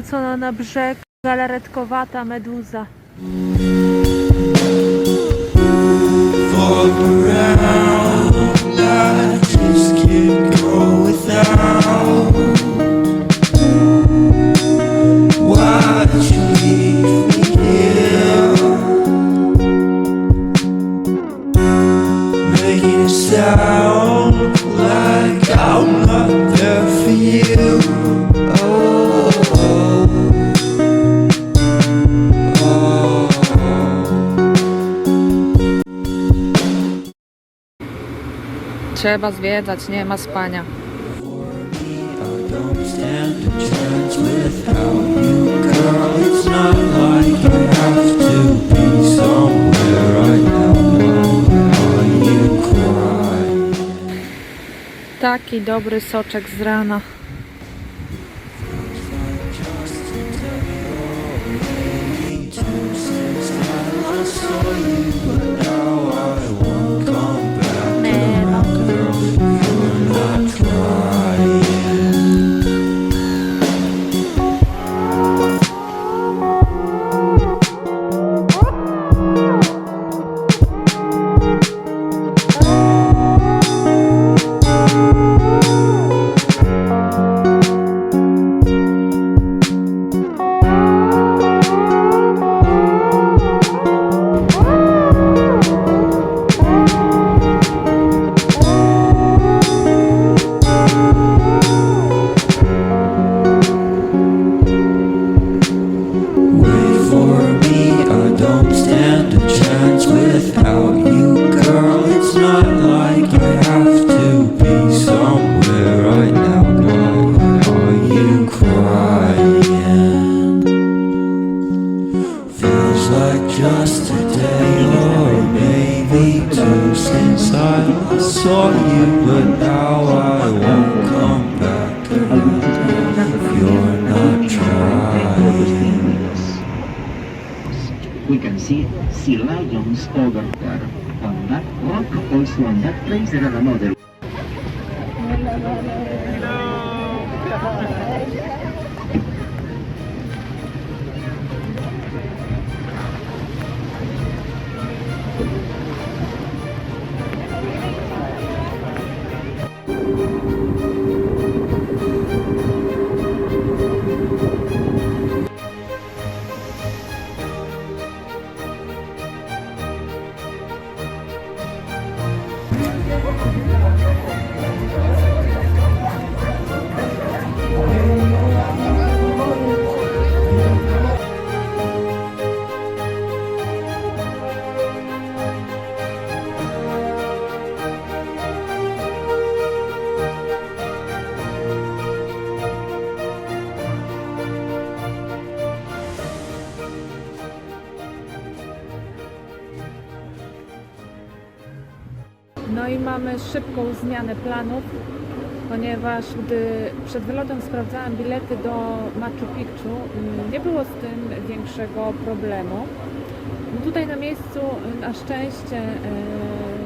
Wyrzucona na brzeg galaretkowata meduza. Fall around, I just can't go without. Right now. Are you crying? Taki dobry soczek z rana. Yeah, yeah, yeah. No i mamy szybką zmianę planów, ponieważ gdy przed wylotem sprawdzałam bilety do Machu Picchu, nie było z tym większego problemu. No tutaj na miejscu na szczęście e,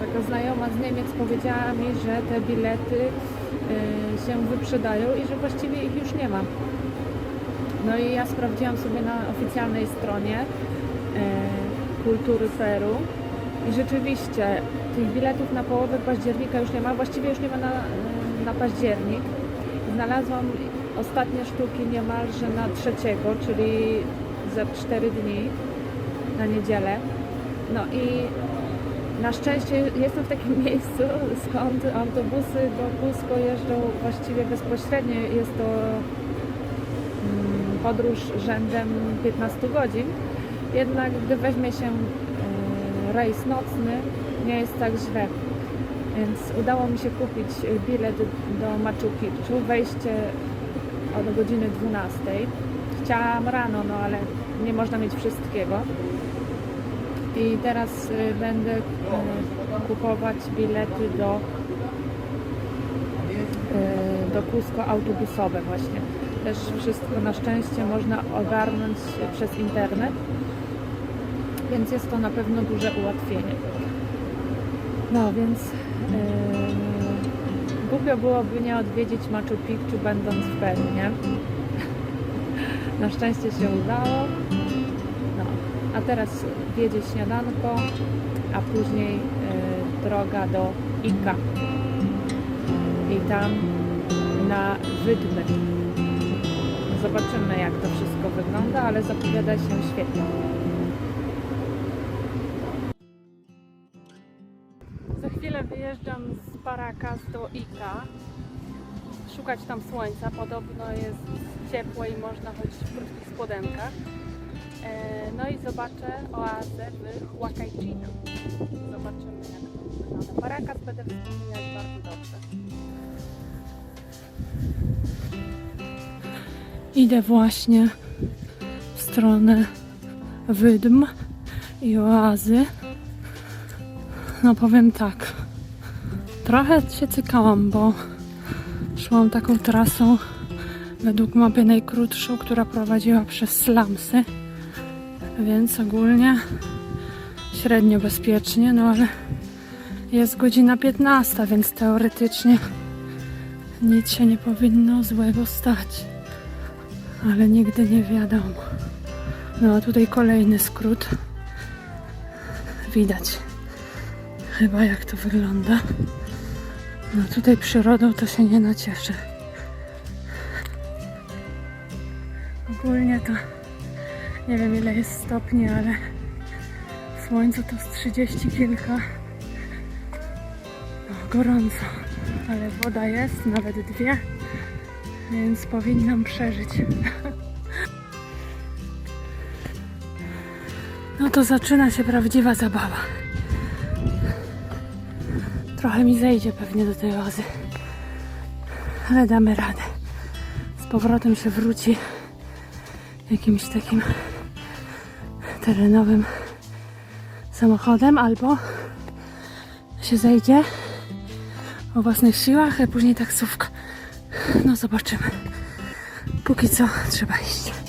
taka znajoma z Niemiec powiedziała mi, że te bilety e, się wyprzedają i że właściwie ich już nie ma. No i ja sprawdziłam sobie na oficjalnej stronie e, kultury Peru i rzeczywiście tych biletów na połowę października już nie ma, właściwie już nie ma na, na październik. Znalazłam ostatnie sztuki niemalże na trzeciego, czyli za 4 dni na niedzielę. No i na szczęście jestem w takim miejscu, skąd autobusy do Cusco jeżdżą właściwie bezpośrednio. Jest to mm, podróż rzędem 15 godzin. Jednak gdy weźmie się rejs nocny, nie jest tak źle. Więc udało mi się kupić e, bilet do Machu Picchu, wejście od godziny 12. Chciałam rano, no ale nie można mieć wszystkiego. I teraz e, będę e, kupować bilety do do Cusco autobusowe właśnie. Też wszystko na szczęście można ogarnąć przez internet, więc jest to na pewno duże ułatwienie. No więc e, Głupio byłoby nie odwiedzić Machu Picchu będąc w Peru, nie? Na szczęście się udało. No, a teraz wiedzie śniadanko, a później y, droga do Ica. I tam na wydmy. Zobaczymy jak to wszystko wygląda, ale zapowiada się świetnie. Chwilę wyjeżdżam z Paracas do Ica. Szukać tam słońca. Podobno jest ciepło i można chodzić w krótkich spodenkach. E, No i zobaczę oazę w Huacaychino. Zobaczymy jak to wygląda. Paracas będę wspominać bardzo dobrze. Idę właśnie w stronę wydm i oazy. No powiem tak, trochę się cykałam, bo szłam taką trasą według mapy najkrótszą, która prowadziła przez slumsy, więc ogólnie średnio bezpiecznie, no ale jest godzina 15, więc teoretycznie nic się nie powinno złego stać ale nigdy nie wiadomo. No a tutaj kolejny skrót. Widać chyba jak to wygląda. No tutaj przyrodą to się nie nacieszy. Ogólnie to nie wiem ile jest stopni, ale w słońcu to z 30 kilka. No, gorąco, ale woda jest, nawet dwie więc powinnam przeżyć. No to zaczyna się prawdziwa zabawa. Trochę mi zejdzie pewnie do tej oazy, ale damy radę. Z powrotem się wróci jakimś takim terenowym samochodem albo się zejdzie o własnych siłach, a później taksówka. No zobaczymy. Póki co trzeba iść.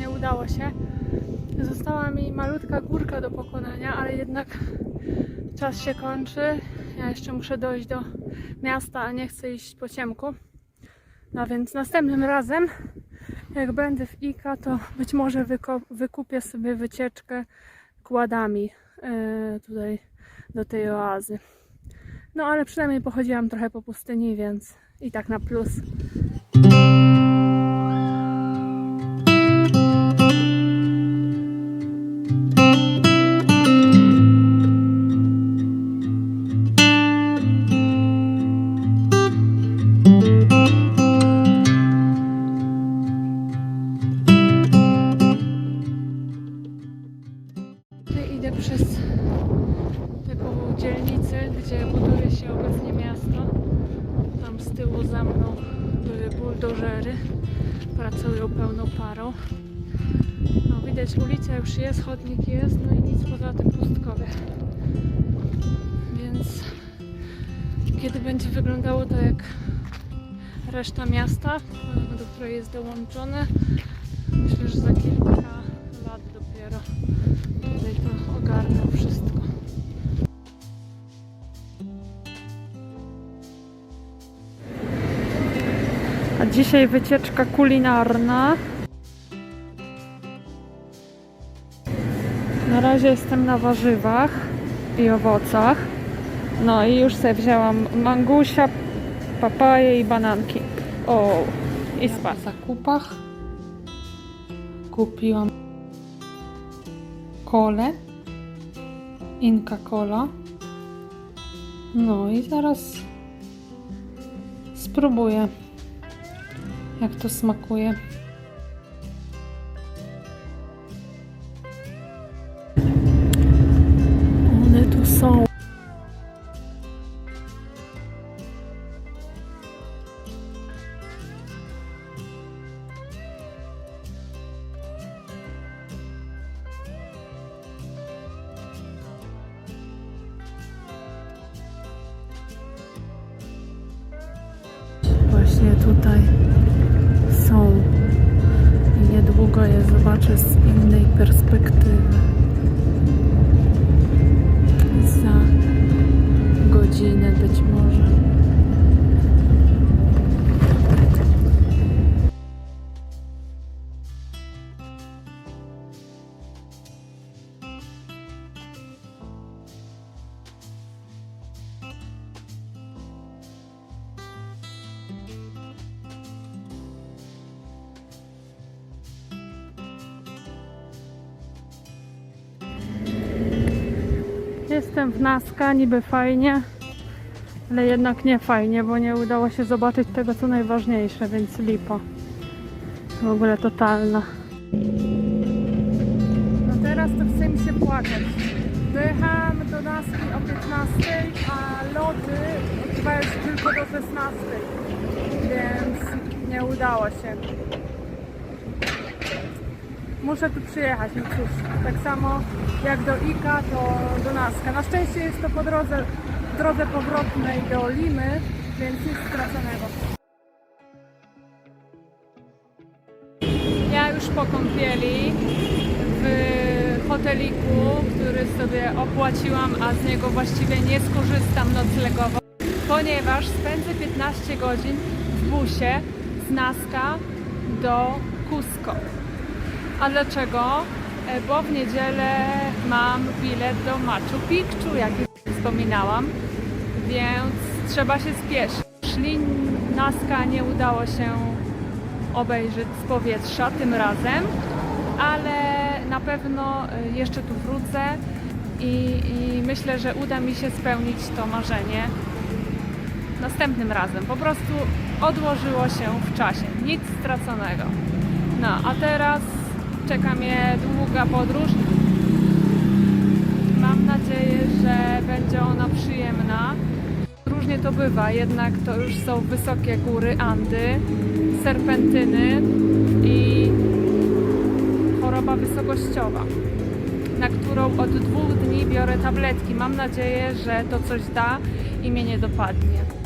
Nie udało się. Została mi malutka górka do pokonania, ale jednak czas się kończy. Ja jeszcze muszę dojść do miasta, a nie chcę iść po ciemku. No więc następnym razem, jak będę w Ika, to być może wykupię sobie wycieczkę kładami e, tutaj do tej oazy. No ale przynajmniej pochodziłam trochę po pustyni, więc i tak na plus. Przez taką dzielnicę, gdzie buduje się obecnie miasto. Tam z tyłu za mną były buldożery. Pracują pełną parą. No widać ulica już jest, chodnik jest, no i nic poza tym pustkowie. Więc kiedy będzie wyglądało to jak reszta miasta, do której jest dołączone, myślę, że za kilka lat dopiero tutaj to ogarnął wszystko. A dzisiaj wycieczka kulinarna. Na razie jestem na warzywach i owocach. No i już sobie wzięłam mangusia, papaje i bananki. O, i spa. W zakupach kupiłam kolę, Inka Cola. No i zaraz spróbuję, jak to smakuje. Z innej perspektywy. Za godzinę być może. Jestem w Naska, niby fajnie, ale jednak nie fajnie, bo nie udało się zobaczyć tego, co najważniejsze, więc lipa. W ogóle totalna. No teraz to chce mi się płakać. Dojechałam do Naski o 15, a loty odbywają się tylko do 16, więc nie udało się. Muszę tu przyjechać, no cóż, tak samo jak do Ika, to do Naska. Na szczęście jest to po drodze, drodze powrotnej do Limy, więc nic straconego. Ja już po kąpieli w hoteliku, który sobie opłaciłam, a z niego właściwie nie skorzystam noclegowo, ponieważ spędzę 15 godzin w busie z Naska do Cusco. A dlaczego? E, Bo w niedzielę mam bilet do Machu Picchu, jak już wspominałam, więc trzeba się spieszyć. Szli Naska nie udało się obejrzeć z powietrza tym razem, ale na pewno e, jeszcze tu wrócę i, i myślę, że uda mi się spełnić to marzenie następnym razem. Po prostu odłożyło się w czasie, nic straconego. No, a teraz czeka mnie długa podróż. Mam nadzieję, że będzie ona przyjemna. Różnie to bywa, jednak to już są wysokie góry Andy, serpentyny i choroba wysokościowa, na którą od dwóch dni biorę tabletki. Mam nadzieję, że to coś da i mnie nie dopadnie.